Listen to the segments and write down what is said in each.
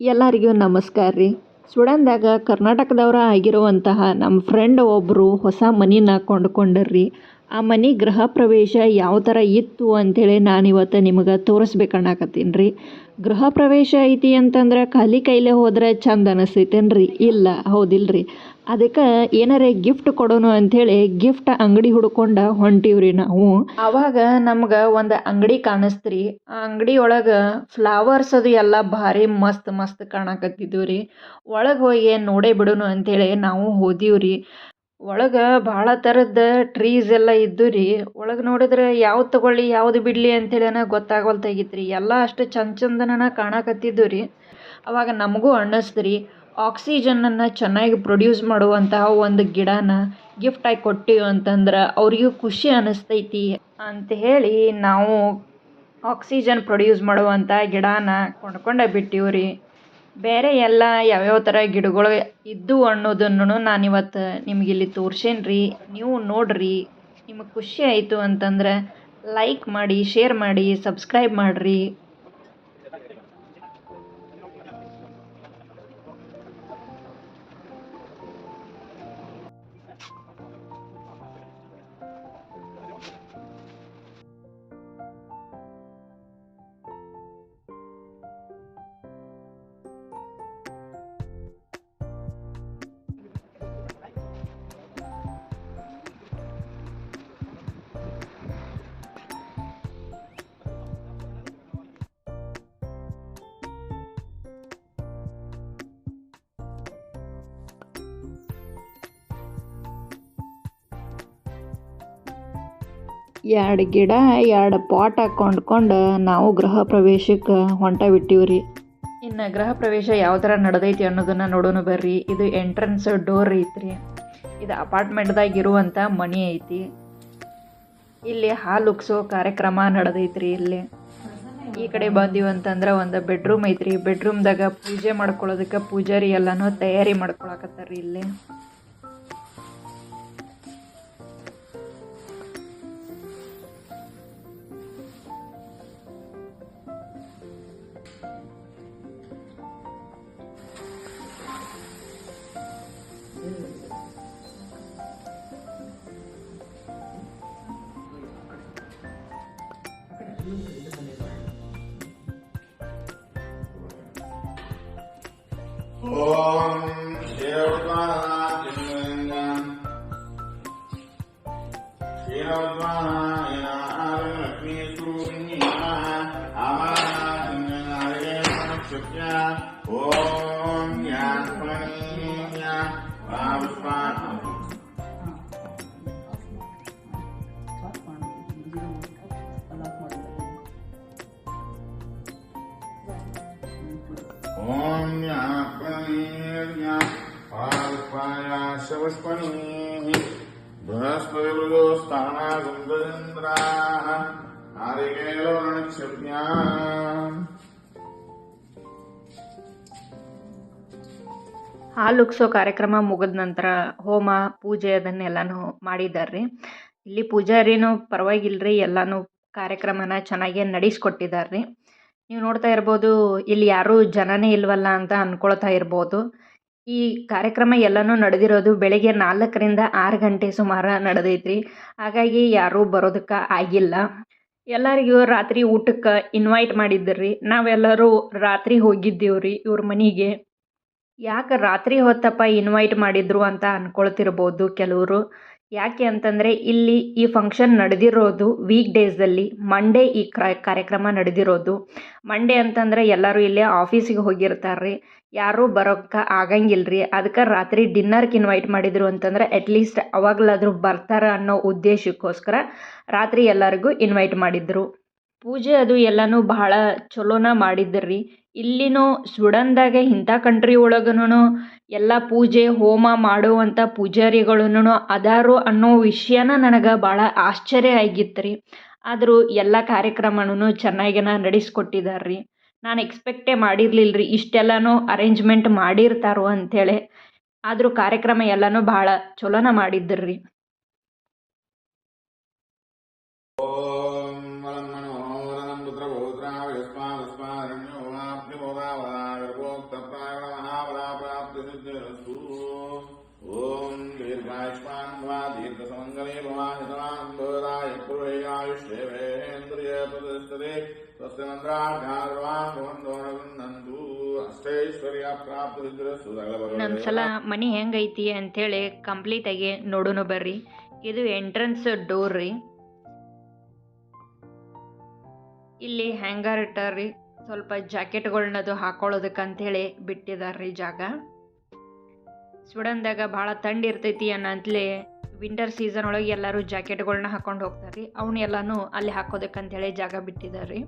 ಎಲ್ಲರಿಗೂ ನಮಸ್ಕಾರ ರೀ. ಸ್ವೀಡನ್ದಾಗ ಕರ್ನಾಟಕದವರ ಆಗಿರುವಂತಹ ನಮ್ಮ ಫ್ರೆಂಡ್ ಒಬ್ಬರು ಹೊಸ ಮನಿನ ಕೊಂಡ್ಕೊಂಡ್ರಿ ಆ ಮನೆ ಗೃಹ ಪ್ರವೇಶ ಯಾವ ಥರ ಇತ್ತು ಅಂಥೇಳಿ ನಾನು ಇವತ್ತು ನಿಮಗೆ ತೋರಿಸ್ಬೇಕನ್ನಕತ್ತೀನಿ ರೀ. ಗೃಹ ಪ್ರವೇಶ ಐತಿ ಅಂತಂದ್ರೆ ಖಾಲಿ ಕೈಲೇ ಹೋದ್ರೆ ಚಂದ ಅನಿಸ್ತೈತೇನ್ರಿ? ಇಲ್ಲ, ಹೌದಿಲ್ರಿ. ಅದಕ್ಕೆ ಏನಾರೇ ಗಿಫ್ಟ್ ಕೊಡೋನು ಅಂಥೇಳಿ ಗಿಫ್ಟ್ ಅಂಗಡಿ ಹುಡ್ಕೊಂಡು ಹೊಂಟೀವ್ರಿ ನಾವು. ಆವಾಗ ನಮ್ಗೆ ಒಂದು ಅಂಗಡಿ ಕಾಣಿಸ್ತ್ರಿ. ಆ ಅಂಗಡಿ ಒಳಗೆ ಫ್ಲವರ್ಸ್ ಅದು ಎಲ್ಲ ಭಾರಿ ಮಸ್ತ್ ಮಸ್ತ್ ಕಾಣಕತ್ತಿದ್ವು ರೀ ಒಳಗೆ ಹೋಗಿ ನೋಡೇ ಬಿಡೋನು ಅಂಥೇಳಿ ನಾವು ಹೋದೀವ್ರಿ. ಒಳಗೆ ಭಾಳ ಥರದ ಟ್ರೀಸ್ ಎಲ್ಲ ಇದ್ದು ರೀ, ಒಳಗೆ ನೋಡಿದ್ರೆ ಯಾವ್ದು ತಗೊಳ್ಳಿ, ಯಾವ್ದು ಬಿಡಲಿ ಅಂತೇಳಿನ ಗೊತ್ತಾಗವಲ್ತಾಗಿತ್ತು ರೀ ಎಲ್ಲ ಅಷ್ಟು ಚಂದ ಚಂದನ ಕಾಣಕತ್ತಿದ್ದು ರೀ. ಅವಾಗ ನಮಗೂ ಅನ್ನಿಸ್ತು ರೀ ಆಕ್ಸಿಜನನ್ನು ಚೆನ್ನಾಗಿ ಪ್ರೊಡ್ಯೂಸ್ ಮಾಡುವಂತಹ ಒಂದು ಗಿಡನ ಗಿಫ್ಟಾಗಿ ಕೊಟ್ಟಿವಿ ಅಂತಂದ್ರೆ ಅವರಿಗೂ ಖುಷಿ ಅನ್ನಿಸ್ತೈತಿ ಅಂತ ಹೇಳಿ ನಾವು ಆಕ್ಸಿಜನ್ ಪ್ರೊಡ್ಯೂಸ್ ಮಾಡುವಂಥ ಗಿಡನ ಕೊಂಡ್ಕೊಂಡೇ ಬಿಟ್ಟೀವಿ ರೀ. ಬೇರೆ ಎಲ್ಲ ಯಾವ್ಯಾವ ಥರ ಗಿಡಗಳು ಇದ್ದವು ಅನ್ನೋದನ್ನು ನಾನು ಇವತ್ತು ನಿಮ್ಗೆ ಇಲ್ಲಿ ತೋರ್ಸೇನಿ ರೀ ನೀವು ನೋಡಿರಿ. ನಿಮಗೆ ಖುಷಿ ಆಯಿತು ಅಂತಂದ್ರೆ ಲೈಕ್ ಮಾಡಿ ಶೇರ್ ಮಾಡಿ ಸಬ್ಸ್ಕ್ರೈಬ್ ಮಾಡಿರಿ. ಎರಡು ಗಿಡ, ಎರಡು ಪಾಟ್ ಹಾಕೊಂಡ್ಕೊಂಡು ನಾವು ಗೃಹ ಪ್ರವೇಶಕ್ಕೆ ಹೊಂಟ ಬಿಟ್ಟೀವ್ರಿ. ಇನ್ನು ಗೃಹ ಪ್ರವೇಶ ಯಾವ ಥರ ನಡೆದೈತಿ ಅನ್ನೋದನ್ನು ನೋಡೋಣ ಬರ್ರಿ. ಇದು ಎಂಟ್ರೆನ್ಸ್ ಡೋರ್ ಐತ್ರಿ. ಇದು ಅಪಾರ್ಟ್ಮೆಂಟ್ದಾಗ ಇರುವಂಥ ಮನೆ ಐತಿ. ಇಲ್ಲಿ ಹಾಲು ಉಗ್ಸೋ ಕಾರ್ಯಕ್ರಮ ನಡೆದೈತ್ರಿ ಇಲ್ಲಿ. ಈ ಕಡೆ ಬಂದೀವಿ ಅಂತಂದ್ರೆ ಒಂದು ಬೆಡ್ರೂಮ್ ಐತ್ರಿ. ಬೆಡ್ರೂಮ್ದಾಗ ಪೂಜೆ ಮಾಡ್ಕೊಳ್ಳೋದಕ್ಕೆ ಪೂಜಾರಿ ಎಲ್ಲನೂ ತಯಾರಿ ಮಾಡ್ಕೊಳಕತ್ತಾರ್ರಿ ಇಲ್ಲಿ. ॐ ॐ ज्ञाप्रणीर्ज्ञा पाल्पाया शवस्पनीः बृहस्पतिमृगो स्थानागुन्दरेन्द्राः नारिकेलो रणक्षज्ञाम् ಹಾಲು ಉಗ್ಸೋ ಕಾರ್ಯಕ್ರಮ ಮುಗಿದ ನಂತರ ಹೋಮ ಪೂಜೆ ಅದನ್ನೆಲ್ಲನೂ ಮಾಡಿದ್ದಾರೆ ಇಲ್ಲಿ ಪೂಜಾರಿನೂ ಪರವಾಗಿಲ್ರಿ ಎಲ್ಲನೂ ಕಾರ್ಯಕ್ರಮನ ಚೆನ್ನಾಗೇ ನಡೆಸ್ಕೊಟ್ಟಿದ್ದಾರೆ ರೀ ನೀವು ನೋಡ್ತಾ ಇರ್ಬೋದು, ಇಲ್ಲಿ ಯಾರೂ ಜನನೇ ಇಲ್ವಲ್ಲ ಅಂತ ಅಂದ್ಕೊಳ್ತಾ ಇರ್ಬೋದು. ಈ ಕಾರ್ಯಕ್ರಮ ಎಲ್ಲನೂ ನಡೆದಿರೋದು ಬೆಳಗ್ಗೆ ನಾಲ್ಕರಿಂದ ಆರು ಗಂಟೆ ಸುಮಾರು ನಡೆದೈತ್ರಿ. ಹಾಗಾಗಿ ಯಾರೂ ಬರೋದಕ್ಕೆ ಆಗಿಲ್ಲ. ಎಲ್ಲರಿಗೂ ರಾತ್ರಿ ಊಟಕ್ಕೆ ಇನ್ವೈಟ್ ಮಾಡಿದ್ರಿ. ನಾವೆಲ್ಲರೂ ರಾತ್ರಿ ಹೋಗಿದ್ದೀವ್ರಿ ಇವ್ರ ಮನೆಗೆ. ಯಾಕೆ ರಾತ್ರಿ ಹೊತ್ತಪ್ಪ ಇನ್ವೈಟ್ ಮಾಡಿದ್ರು ಅಂತ ಅಂದ್ಕೊಳ್ತಿರ್ಬೋದು ಕೆಲವರು. ಯಾಕೆ ಅಂತಂದರೆ ಇಲ್ಲಿ ಈ ಫಂಕ್ಷನ್ ನಡೆದಿರೋದು ವೀಕ್ ಡೇಸಲ್ಲಿ ಮಂಡೇ ಈ ಕಾರ್ಯಕ್ರಮ ನಡೆದಿರೋದು. ಮಂಡೇ ಅಂತಂದರೆ ಎಲ್ಲರೂ ಇಲ್ಲೇ ಆಫೀಸಿಗೆ ಹೋಗಿರ್ತಾರೆ. ರೀ ಯಾರೂ ಬರೋಕ್ಕೆ ಆಗಂಗಿಲ್ಲ ರೀ ಅದಕ್ಕೆ ರಾತ್ರಿ ಡಿನ್ನರ್ಗೆ ಇನ್ವೈಟ್ ಮಾಡಿದ್ರು ಅಂತಂದ್ರೆ ಅಟ್ಲೀಸ್ಟ್ ಅವಾಗಲಾದರೂ ಬರ್ತಾರೆ ಅನ್ನೋ ಉದ್ದೇಶಕ್ಕೋಸ್ಕರ ರಾತ್ರಿ ಎಲ್ಲರಿಗೂ ಇನ್ವೈಟ್ ಮಾಡಿದ್ರು. ಪೂಜೆ ಅದು ಎಲ್ಲನೂ ಬಹಳ ಚಲೋನ ಮಾಡಿದ್ರು. ಇಲ್ಲಿನೂ ಸ್ವೀಡನ್ದಾಗ ಇಂಥ ಕಂಟ್ರಿ ಒಳಗೂನು ಎಲ್ಲ ಪೂಜೆ, ಹೋಮ ಮಾಡುವಂಥ ಪೂಜಾರಿಗಳೂನು ಅದಾರು ಅನ್ನೋ ವಿಷಯನ ನನಗೆ ಭಾಳ ಆಶ್ಚರ್ಯ ಆಗಿತ್ತು ರೀ ಆದರೂ ಎಲ್ಲ ಕಾರ್ಯಕ್ರಮನೂ ಚೆನ್ನಾಗಿನ ನಡೆಸ್ಕೊಟ್ಟಿದ್ದಾರೆ ರೀ ನಾನು ಎಕ್ಸ್ಪೆಕ್ಟೇ ಮಾಡಿರ್ಲಿಲ್ಲ ರೀ ಇಷ್ಟೆಲ್ಲನೂ ಅರೇಂಜ್ಮೆಂಟ್ ಮಾಡಿರ್ತಾರೋ ಅಂಥೇಳಿ ಆದರೂ ಕಾರ್ಯಕ್ರಮ ಎಲ್ಲನೂ ಭಾಳ ಚಲೋನ ಮಾಡಿದ್ರು ರೀ ನಮ್ಮ ಸಲ ಮನೆ ಹೆಂಗೈತಿ ಕಂಪ್ಲೀಟ್ ಆಗಿ ನೋಡೋಣ ಬರ್ರಿ. ಇದು ಎಂಟ್ರೆನ್ಸ್ ಡೋರ್ ರೀ. ಇಲ್ಲಿ ಹ್ಯಾಂಗರ್ ಇಟ್ಟಾರ್ರಿ. ಸ್ವಲ್ಪ ಜಾಕೆಟ್ಗಳನ್ನದು ಹಾಕೊಳ್ಳೋದಕ್ಕಂಥೇಳಿ ಬಿಟ್ಟಿದಾರ್ರಿ ಜಾಗ. ಸ್ವೀಡನ್ದಾಗ ಭಾಳ ತಂಡಿರ್ತೈತಿ ಅನ್ನಂತಲೇ ವಿಂಟರ್ ಸೀಸನ್ ಒಳಗೆ ಎಲ್ಲರೂ ಜಾಕೆಟ್ಗಳನ್ನ ಹಾಕೊಂಡು ಹೋಗ್ತಾರೆ ಅವನ್ನೆಲ್ಲನೂ ಅಲ್ಲಿ ಹೇಳಿ ಜಾಗ ಬಿಟ್ಟಿದ್ದಾರೆ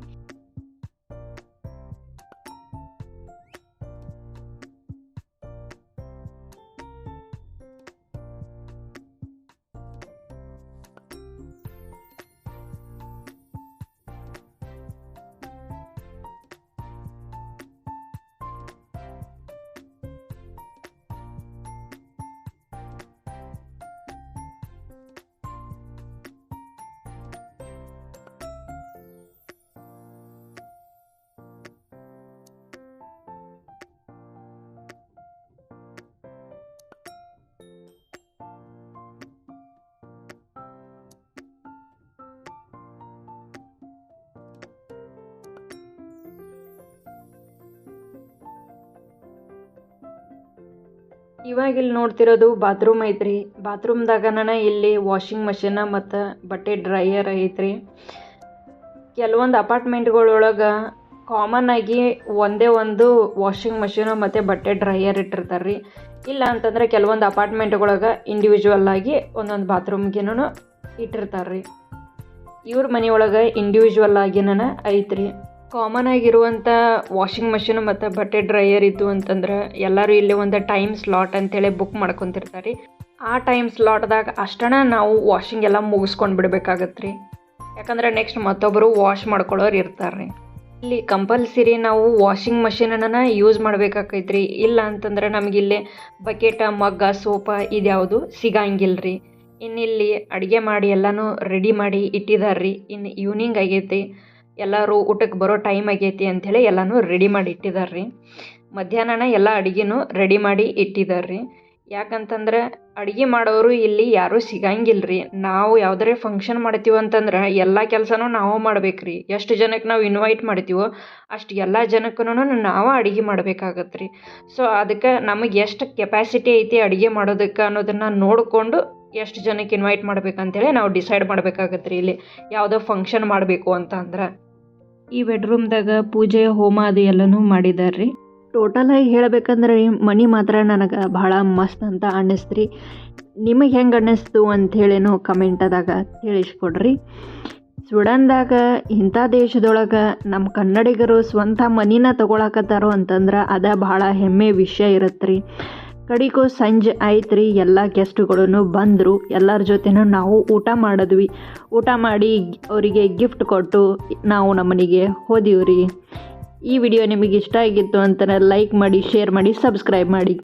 ಇವಾಗ ಇಲ್ಲಿ ನೋಡ್ತಿರೋದು ಬಾತ್ರೂಮ್ ಐತ್ರಿ. ಬಾತ್ರೂಮ್ದಾಗನ ಇಲ್ಲಿ ವಾಷಿಂಗ್ ಮಷಿನ ಮತ್ತು ಬಟ್ಟೆ ಡ್ರೈಯರ್ ಐತ್ರಿ. ಕೆಲವೊಂದು ಅಪಾರ್ಟ್ಮೆಂಟ್ಗಳೊಳಗೆ ಕಾಮನ್ ಆಗಿ ಒಂದೇ ಒಂದು ವಾಷಿಂಗ್ ಮಷೀನು ಮತ್ತು ಬಟ್ಟೆ ಡ್ರೈಯರ್ ಇಟ್ಟಿರ್ತಾರೆ ರೀ ಇಲ್ಲ ಅಂತಂದರೆ ಕೆಲವೊಂದು ಅಪಾರ್ಟ್ಮೆಂಟ್ಗೊಳಗೆ ಇಂಡಿವಿಜುವಲ್ ಆಗಿ ಒಂದೊಂದು ಬಾತ್ರೂಮ್ಗೆನೂ ಇಟ್ಟಿರ್ತಾರೆ ರೀ ಇವ್ರ ಮನೆಯೊಳಗೆ ಇಂಡಿವಿಜುವಲ್ ಆಗಿನ ಐತ್ರಿ. ಕಾಮನ್ ಆಗಿರುವಂಥ ವಾಷಿಂಗ್ ಮಷೀನ್ ಮತ್ತು ಬಟ್ಟೆ ಡ್ರೈಯರ್ ಇತ್ತು ಅಂತಂದ್ರೆ ಎಲ್ಲರೂ ಇಲ್ಲಿ ಒಂದು ಟೈಮ್ ಸ್ಲಾಟ್ ಅಂತೇಳಿ ಬುಕ್ ಮಾಡ್ಕೊತಿರ್ತಾರೆ ರೀ. ಆ ಟೈಮ್ ಸ್ಲಾಟ್ದಾಗ ಅಷ್ಟಣ ನಾವು ವಾಷಿಂಗ್ ಎಲ್ಲ ಮುಗಿಸ್ಕೊಂಡು ಬಿಡಬೇಕಾಗತ್ತೆ ರೀ ಯಾಕಂದ್ರೆ ನೆಕ್ಸ್ಟ್ ಮತ್ತೊಬ್ಬರು ವಾಶ್ ಮಾಡ್ಕೊಳ್ಳೋರು ಇರ್ತಾರೆ ರೀ. ಇಲ್ಲಿ ಕಂಪಲ್ಸರಿ ನಾವು ವಾಷಿಂಗ್ ಮಷೀನನ್ನು ಯೂಸ್ ಮಾಡ್ಬೇಕಾಕೈತ್ರಿ. ಇಲ್ಲ ಅಂತಂದ್ರೆ ನಮಗಿಲ್ಲಿ ಬಕೆಟ ಮಗ್ಗ ಸೋಪ ಇದ್ಯಾವುದು ಸಿಗಂಗಿಲ್ಲ ರೀ. ಇನ್ನಿಲ್ಲಿ ಅಡುಗೆ ಮಾಡಿ ಎಲ್ಲನೂ ರೆಡಿ ಮಾಡಿ ಇಟ್ಟಿದ್ದಾರೆ ರೀ. ಇನ್ನು ಈವ್ನಿಂಗ್ ಆಗೈತಿ. ಎಲ್ಲರೂ ಊಟಕ್ಕೆ ಬರೋ ಟೈಮ್ ಆಗೈತಿ ಅಂಥೇಳಿ ಎಲ್ಲನೂ ರೆಡಿ ಮಾಡಿ ಇಟ್ಟಿದ್ದಾರೆ ರೀ ಮಧ್ಯಾಹ್ನನ ಎಲ್ಲ ಅಡುಗೆನೂ ರೆಡಿ ಮಾಡಿ ಇಟ್ಟಿದ್ದಾರೆ ರೀ ಯಾಕಂತಂದ್ರೆ ಅಡುಗೆ ಮಾಡೋರು ಇಲ್ಲಿ ಯಾರೂ ಸಿಗಂಗಿಲ್ಲ ರೀ ನಾವು ಯಾವ್ದಾರೇ ಫಂಕ್ಷನ್ ಮಾಡ್ತೀವಿ ಅಂತಂದ್ರೆ ಎಲ್ಲ ಕೆಲಸನೂ ನಾವು ಮಾಡ್ಬೇಕು ರೀ ಎಷ್ಟು ಜನಕ್ಕೆ ನಾವು ಇನ್ವೈಟ್ ಮಾಡ್ತೀವೋ ಅಷ್ಟು ಎಲ್ಲ ಜನಕ್ಕೂ ನಾವು ಅಡುಗೆ ಮಾಡಬೇಕಾಗತ್ತೆ ರೀ ಸೊ ಅದಕ್ಕೆ ನಮಗೆ ಎಷ್ಟು ಕೆಪಾಸಿಟಿ ಐತಿ ಅಡುಗೆ ಮಾಡೋದಕ್ಕೆ ಅನ್ನೋದನ್ನು ನೋಡಿಕೊಂಡು ಎಷ್ಟು ಜನಕ್ಕೆ ಇನ್ವೈಟ್ ಮಾಡ್ಬೇಕಂತೇಳಿ ನಾವು ಡಿಸೈಡ್ ಮಾಡ್ಬೇಕಾಗತ್ತೆ ರೀ ಇಲ್ಲಿ. ಯಾವುದೋ ಫಂಕ್ಷನ್ ಮಾಡಬೇಕು ಅಂತ ಅಂದ್ರೆ. ಈ ಬೆಡ್ರೂಮ್ದಾಗ ಪೂಜೆ ಹೋಮ ಅದು ಎಲ್ಲನೂ ಮಾಡಿದ್ದಾರೆ ರೀ. ಟೋಟಲಾಗಿ ಹೇಳ್ಬೇಕಂದ್ರೆ ರೀ ಮನೆ ಮಾತ್ರ ನನಗೆ ಭಾಳ ಮಸ್ತ್ ಅಂತ ಅನ್ನಿಸ್ತ್ರಿ ನಿಮಗೆ ಹೆಂಗೆ ಅನ್ನಿಸ್ತು ಅಂಥೇಳೇನೋ ಕಮೆಂಟದಾಗ ತಿಳಿಸ್ಕೊಡ್ರಿ. ಸ್ವೀಡನ್ದಾಗ ಇಂಥ ದೇಶದೊಳಗೆ ನಮ್ಮ ಕನ್ನಡಿಗರು ಸ್ವಂತ ಮನಿನ ತಗೊಳಕತ್ತಾರೋ ಅಂತಂದ್ರೆ ಅದ ಭಾಳ ಹೆಮ್ಮೆ ವಿಷಯ ಇರುತ್ತೆ ರೀ. ಕಡಿಗೂ ಸಂಜೆ ಆಯ್ತು ರೀ ಎಲ್ಲ ಗೆಸ್ಟ್ಗಳು ಬಂದರು, ಎಲ್ಲರ ಜೊತೆನೂ ನಾವು ಊಟ ಮಾಡಿದ್ವಿ. ಊಟ ಮಾಡಿ ಅವರಿಗೆ ಗಿಫ್ಟ್ ಕೊಟ್ಟು ನಾವು ನಮ್ಮನೆಗೆ ಹೋದೀವಿ ರೀ ಈ ವಿಡಿಯೋ ನಿಮಗೆ ಇಷ್ಟ ಆಗಿತ್ತು ಅಂತಾರೆ ಲೈಕ್ ಮಾಡಿ ಶೇರ್ ಮಾಡಿ ಸಬ್ಸ್ಕ್ರೈಬ್ ಮಾಡಿ.